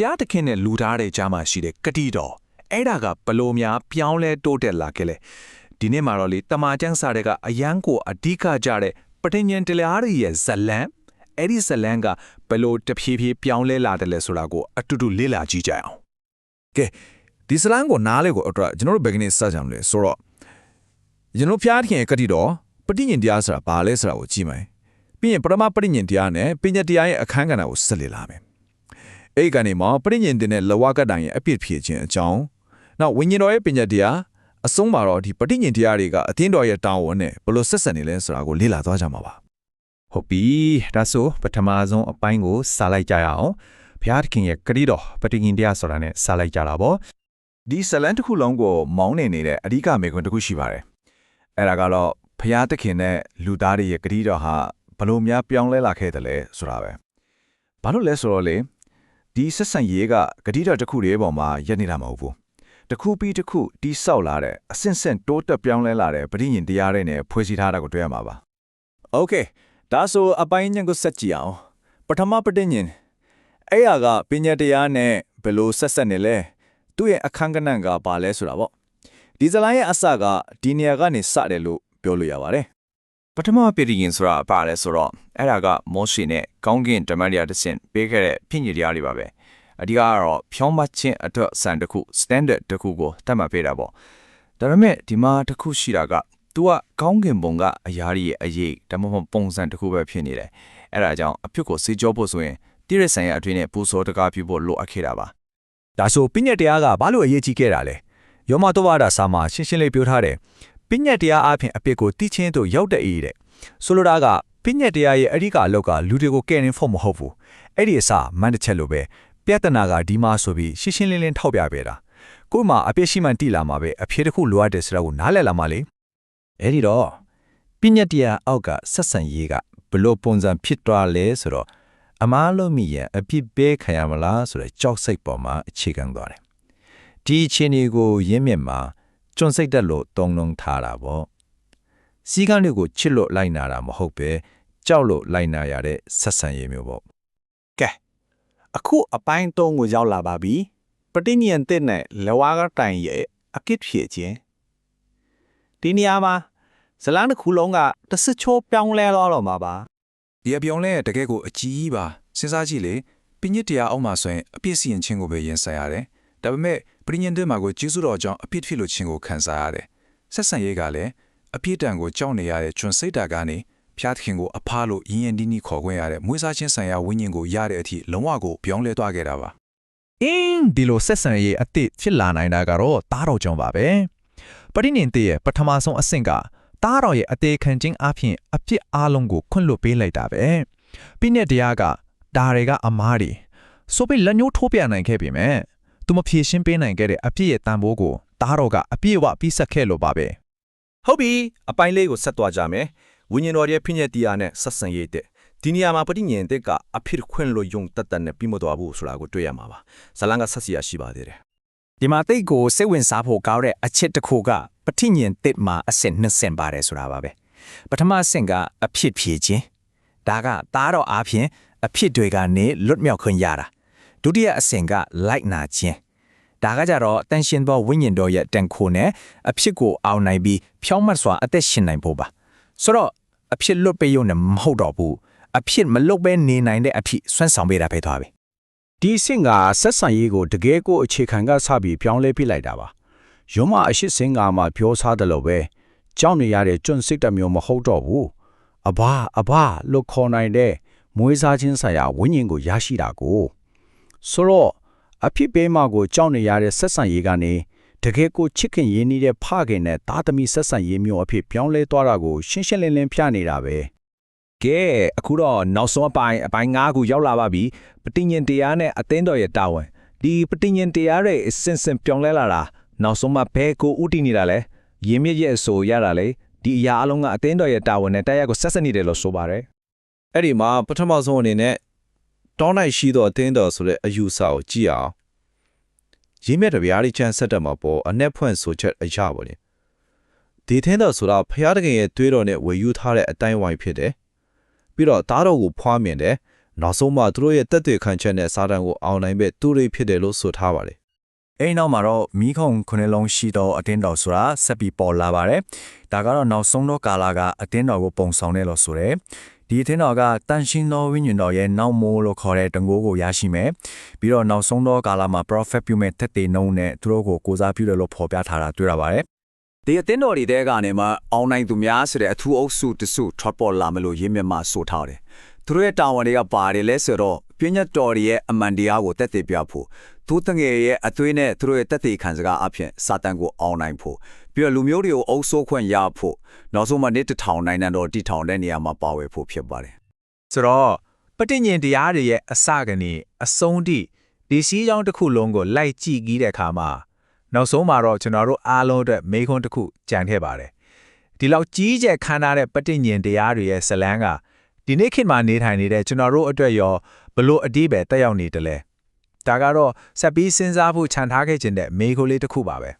ဖျားတခင်နဲ့လူသားတဲ့ကြားမှာရှိတဲ့ကတိတော်အဲ့ဒါကဘလို့များပြောင်းလဲတိုးတက်လာခဲ့လေဒီနေ့မှာတော့လေတမာကျန်းစာတွေကအယန်းကိုအဓိကကြတဲ့ပဋိညာဉ်တရားတွေရဲ့ဇလံအဲ့ဒီဇလံကဘလို့တဖြည်းဖြည်းပြောင်းလဲလာတယ်လဲဆိုတာကိုအတူတူလေ့လာကြည့်ကြအောင်ကဲဒီစလန်ကိုနားလေကိုအတွက်ကျွန်တော်တို့ဘယ်ကနေစကြမလဲဆိုတော့ကျွန်တော်ဖျားခင်ကတိတော့ပဋိညာဉ်တရားဆိုတာဘာလဲဆိုတာကိုကြည့်မယ်ပြီးရင်ပရမပဋိညာဉ်တရားနဲ့ပညာတရားရဲ့အခန်းကဏ္ဍကိုဆက်လေလာမယ် အဲ့ဒီကနေမှာပဋိညာဉ်တင်တဲ့လဝကတိုင်ရဲ့အပြစ်ဖြေခြင်းအကြောင်းနောက်ဝိညာဉ်တော်ရဲ့ပညာတရားအဆုံးမှာတော့ဒီပဋိညာဉ်တရားတွေကအသင်းတော်ရဲ့တာဝန်နဲ့ဘယ်လိုဆက်ဆက်နေလဲဆိုတာကိုလေ့လာသွားကြမှာပါဟုတ်ပြီဒါဆိုပထမဆုံးအပိုင်းကိုစလိုက်ကြရအောင်ဘုရားသခင်ရဲ့ဂရုတော်ပဋိညာဉ်တရားဆိုတာနဲ့စလိုက်ကြတာပေါ့ဒီဇလံတစ်ခုလုံးကိုမောင်းနေနေတဲ့အဓိကမေခွန်းတစ်ခုရှိပါတယ်အဲ့ဒါကတော့ဖျားတခင်နဲ့လူသားတွေရဲ့ကတိတော်ဟာဘလို့များပြောင်းလဲလာခဲ့တယ်လဲဆိုတာပဲဘာလို့လဲဆိုတော့လေ ဒီဆက်ဆံရေးကဂတိတော်တစ်ခုတည်းပေါ်မှာရပ်နေတာမဟုတ်ဘူး။တစ်ခုပြီးတစ်ခုတိဆောက်လာတဲ့အဆင့်ဆင့်တိုးတက်ပြောင်းလဲလာတဲ့ပဋိညာဉ်တရားတွေနဲ့ဖွဲ့စည်းထားတာကိုတွေ့ရမှာပါ။ Okay ဒါဆိုအပိုင်းညံကိုဆက်ကြည့်အောင်ပထမပဋိညာဉ်အဲ့ရကပညာတရားနဲ့ဘယ်လိုဆက်ဆက်နေလဲသူ့ရဲ့အခန်းကဏ္ဍကဘာလဲဆိုတာပေါ့ဒီဇလိုင်းရဲ့အစကဒီနေရာကနေစတယ်လို့ပြောလို့ရပါတယ် ပထမပရိရင်ဆိုတာပါလဲဆိုတော့အဲ့ဒါကမောရှိနဲ့ကောင်းကင်ဓမ္မရာတစ်ဆင့်ပေးခဲ့တဲ့ဖြစ်ညစ်တရားတွေပါပဲအဓိကကတော့ဖြောင်းမချင်းအတွက်စံတစ်ခု standard တစ်ခုကိုတတ်မှတ်ပေးတာပေါ့ဒါပေမဲ့ဒီမှာတစ်ခုရှိတာက तू ကကောင်းကင်ဘုံကအရာတွေရဲ့အရေးဒါမှမဟုတ်ပုံစံတစ်ခုပဲဖြစ်နေတယ်အဲ့ဒါကြောင့်အဖြစ်ကိုစေကြောဖို့ဆိုရင်တိရစ္ဆာန်ရဲ့အတွင်းနဲ့ပူစောတကားပြုဖို့လိုအပ်ခဲ့တာပါဒါဆိုပညာတရားကဘာလို့အရေးကြီးခဲ့တာလဲယောမတောဝါဒစာမှာရှင်းရှင်းလေးပြောထားတယ် ပညာတရားအပြင်အပြစ်ကိုတိချင်းတို့ရောက်တဲ့အေးတဲ့ဆိုလိုတာကပညာတရားရဲ့အဓိကအလောက်ကလူတွေကိုကယ်တင်ဖို့မဟုတ်ဘူးအဲ့ဒီအစမန်တစ်ချက်လိုပဲပြဿနာကဒီမှာဆိုပြီးရှင်းရှင်းလင်းလင်းထောက်ပြပေးတာကို့မှာအပြစ်ရှိမှန်တိလာမှာပဲအဖြစ်တစ်ခုလိုအပ်တယ်ဆိုတာကိုနားလည်လာမှာလေအဲ့ဒီတော့ပညာတရားအောက်ကဆက်ဆံရေးကဘလို့ပုံစံဖြစ်သွားလဲဆိုတော့အမားလုံးမိရန်အပြစ်ပေးခံရမလားဆိုတဲ့ကြောက်စိတ်ပေါ်မှာအခြေခံသွားတယ်ဒီအခြေအနေကိုရင်းမြစ်မှာ ကျွန်းစိတ်တက်လို့တုံလုံးထားတာပေါ့စီကံတွေကိုချစ်လို့လိုက်နာတာမဟုတ်ပဲကြောက်လို့လိုက်နာရတဲ့ဆက်ဆံရေးမျိုးပေါ့ကဲအခုအပိုင်း၃ကိုရောက်လာပါပြီပဋိညာဉ်တစ်နဲ့လဝါကတိုင်ရဲ့အကစ်ဖြည့်ခြင်းဒီနေရာမှာဇလန်းတစ်ခုလုံးကတစ်စချိုးပြောင်းလဲသွားတော့မှာပါဒီအပြောင်းလဲတကယ်ကိုအကြီးပါစဉ်းစားကြည့်လေပညစ်တရားအောက်မှာဆိုရင်အပြစ်စီရင်ခြင်းကိုပဲရင်ဆိုင်ရတယ် ဒါပေမဲ့ပရိညင်တွေမှာကိုကျေးဇူးတော်ကြောင့်အပြစ်ဖြစ်လို့ခြင်းကိုခံစားရတယ်ဆက်ဆံရေးကလည်းအပြစ်တံကိုကြောက်နေရတဲ့ကျွန်စိတ်ဓာတ်ကနေဖျားသခင်ကိုအဖားလို့ရင်းရင်ဒီနီခေါ်ခွင့်ရတဲ့မွေးစားခြင်းဆိုင်ရာဝိညာဉ်ကိုရတဲ့အထိလုံးဝကိုပြောင်းလဲသွားခဲ့တာပါအင်းဒီလိုဆက်ဆံရေးအသစ်ဖြစ်လာနိုင်တာကတော့တားတော်ကြောင့်ပါပဲပရိနိန်တေရဲ့ပထမဆုံးအဆင့်ကတားတော်ရဲ့အသေးခံခြင်းအပြင်အပြစ်အလုံးကိုခွင့်လွှတ်ပေးလိုက်တာပဲပြီးတဲ့တရားကဒါတွေကအမားတွေဆိုပြီးလက်ညှိုးထိုးပြနိုင်ခဲ့ပြီမဲ့ သူမဖြေရှင်းပေးနိုင်ခဲ့တဲ့အပြစ်ရဲ့တန်ဖိုးကိုတားတော်ကအပြည့်အဝပြီးဆက်ခဲ့လို့ပါပဲဟုတ်ပြီအပိုင်းလေးကိုဆက်သွားကြမယ်ဝိညာဉ်တော်ရဲ့ဖိညက်တရားနဲ့ဆက်ဆံရေးတဲ့ဒီနေရာမှာပဋိညာဉ်တဲ့ကအဖြစ်ခွင့်လို့ယုံတတ်တတ်နဲ့ပြီးမသွားဘူးဆိုတာကိုတွေ့ရမှာပါဇလန်ကဆက်စီရရှိပါသေးတယ်ဒီမှာတိတ်ကိုစိတ်ဝင်စားဖို့ကောင်းတဲ့အချက်တစ်ခုကပဋိညာဉ်တစ်မှာအဆင့်နှစ်ဆင့်ပါတယ်ဆိုတာပါပဲပထမအဆင့်ကအဖြစ်ဖြည့်ခြင်းဒါကသားတော်အားဖြင့်အဖြစ်တွေကနေလွတ်မြောက်ခွင့်ရတာ ဒုတိယအဆင့်ကလိုက်နာခြင်းဒါကကြတော့တန်ရှင်သောဝိညာဉ်တော်ရဲ့တန်ခိုးနဲ့အဖြစ်ကိုအောင်နိုင်ပြီးဖြောင်းမတ်စွာအသက်ရှင်နိုင်ဖို့ပါဆိုတော့အဖြစ်လွတ်ပေးရုံနဲ့မဟုတ်တော့ဘူးအဖြစ်မလွတ်ပဲနေနိုင်တဲ့အဖြစ်ဆွမ်းဆောင်ပေးတာပဲသွားပြီဒီအဆင့်ကဆက်ဆံရေးကိုတကယ်ကိုအခြေခံကစပြီးပြောင်းလဲပြလိုက်တာပါ။ရုံးမအရှိစင်ကမှပြောစားတယ်လို့ပဲကြောက်နေရတဲ့ကျွန်းစိတ်တစ်မျိုးမဟုတ်တော့ဘူး။အဘာအဘာလို့ခေါ်နိုင်တဲ့မွေးစားခြင်းဆိုင်ရာဝိညာဉ်ကိုရရှိတာကို ဆိုတော့အဖြစ်ပေးမှကိုကြောက်နေရတဲ့ဆက်ဆံရေးကနေတကယ်ကိုချစ်ခင်ရင်းနှီးတဲ့ဖခင်နဲ့သားသမီးဆက်ဆံရေးမျိုးအဖြစ်ပြောင်းလဲသွားတာကိုရှင်းရှင်းလင်းလင်းပြနေတာပဲ။ကဲအခုတော့နောက်ဆုံးအပိုင်းအပိုင်း၅ခုရောက်လာပါပြီပဋိညာဉ်တရားနဲ့အသင်းတော်ရဲ့တာဝန်ဒီပဋိညာဉ်တရားတွေအစင်စင်ပြောင်းလဲလာတာနောက်ဆုံးမှဘဲကိုဥတည်နေတာလဲရင်းမြစ်ရဲ့အဆိုရတာလေဒီအရာအလုံးကအသင်းတော်ရဲ့တာဝန်နဲ့တရားကိုဆက်ဆက်နေတယ်လို့ဆိုပါတယ်အဲ့ဒီမှာပထမဆုံးအနေနဲ့ တောင်းနိုင်ရှိသောအသင်းတော်ဆိုတဲ့အယူဆကိုကြည့်အောင်ရင်းမြစ်တပြားလေးချမ်းဆက်တက်မှာပေါ်အ내ဖွင့်ဆိုချက်အရာပေါ့လေဒီသင်းတော်ဆိုတာဖျားတခင်ရဲ့တွေးတော်နဲ့ဝေယူထားတဲ့အတိုင်းဝိုင်းဖြစ်တယ်ပြီးတော့သားတော်ကိုဖွားမြင်တယ်နောက်ဆုံးမှသူတို့ရဲ့တက်တွေ့ခံချက်နဲ့စာတန်ကိုအောင်နိုင်မဲ့သူတွေဖြစ်တယ်လို့ဆိုထားပါတယ်အဲ့နောက်မှာတော့မိခုံခုနှစ်လုံးရှိတော့အတင်းတော်ဆိုတာဆက်ပြီးပေါ်လာပါတယ်။ဒါကတော့နောက်ဆုံးတော့ကာလာကအတင်းတော်ကိုပုံဆောင်တယ်လို့ဆိုတယ်။ ဒီအတင်းတော်ကတန်ရှင်းသောဝိညာဉ်တော်ရဲ့နောက်မိုးလို့ခေါ်တဲ့တန်ခိုးကိုရရှိမယ်။ပြီးတော့နောက်ဆုံးတော့ကာလာမှာ prophet ပြုမဲ့တက်တေနှုံးနဲ့သူတို့ကိုကိုးစားပြုတယ်လို့ဖော်ပြထားတာတွေ့ရပါတယ်။ဒီအသင်းတော်တွေတဲကနေမှအောင်နိုင်သူများဆိုတဲ့အထူးအုပ်စုတစုထွက်ပေါ်လာမလို့ရင်းမြစ်မှဆိုထားတယ်။သူတို့ရဲ့တာဝန်တွေကပါတယ်လဲဆိုတော့ ပြည့်ညတ်တော်တွေရဲ့အမှန်တရားကိုတက်တည်ပြဖို့သူတငယ်ရဲ့အသွေးနဲ့သူတို့ရဲ့တက်တည်ခံစကားအဖြစ်စာတန်ကိုအောင်နိုင်ဖို့ပြီးတော့လူမျိုးတွေကိုအုပ်ဆိုးခွင့်ရဖို့နောက်ဆုံးမှနေ့တစ်ထောင်နိုင်တဲ့တော်တီထောင်တဲ့နေရာမှာပါဝယ်ဖို့ဖြစ်ပါတယ်ဆိုတော့ပဋိညာဉ်တရားတွေရဲ့အစကနေအဆုံးထိဒီစီးကြောင်းတစ်ခုလုံးကိုလိုက်ကြည့်ပြီးတဲ့အခါမှာနောက်ဆုံးမှာတော့ကျွန်တော်တို့အားလုံးအတွက်မေခွန်းတစ်ခုကြံခဲ့ပါတယ်ဒီလောက်ကြီးကျယ်ခမ်းနားတဲ့ပဋိညာဉ်တရားတွေရဲ့ဇလန်းကဒီနေ့ခေတ်မှာနေထိုင်နေတဲ့ကျွန်တော်တို့အတွက်ရော ဘလို့အတိပဲတက်ရောက်နေတယ်လဲဒါကတော့ဆက်ပြီးစဉ်းစားဖို့ခြံထားခဲ့ခြင်းတဲ့မေခွန်းလေးတစ်ခုပါပဲ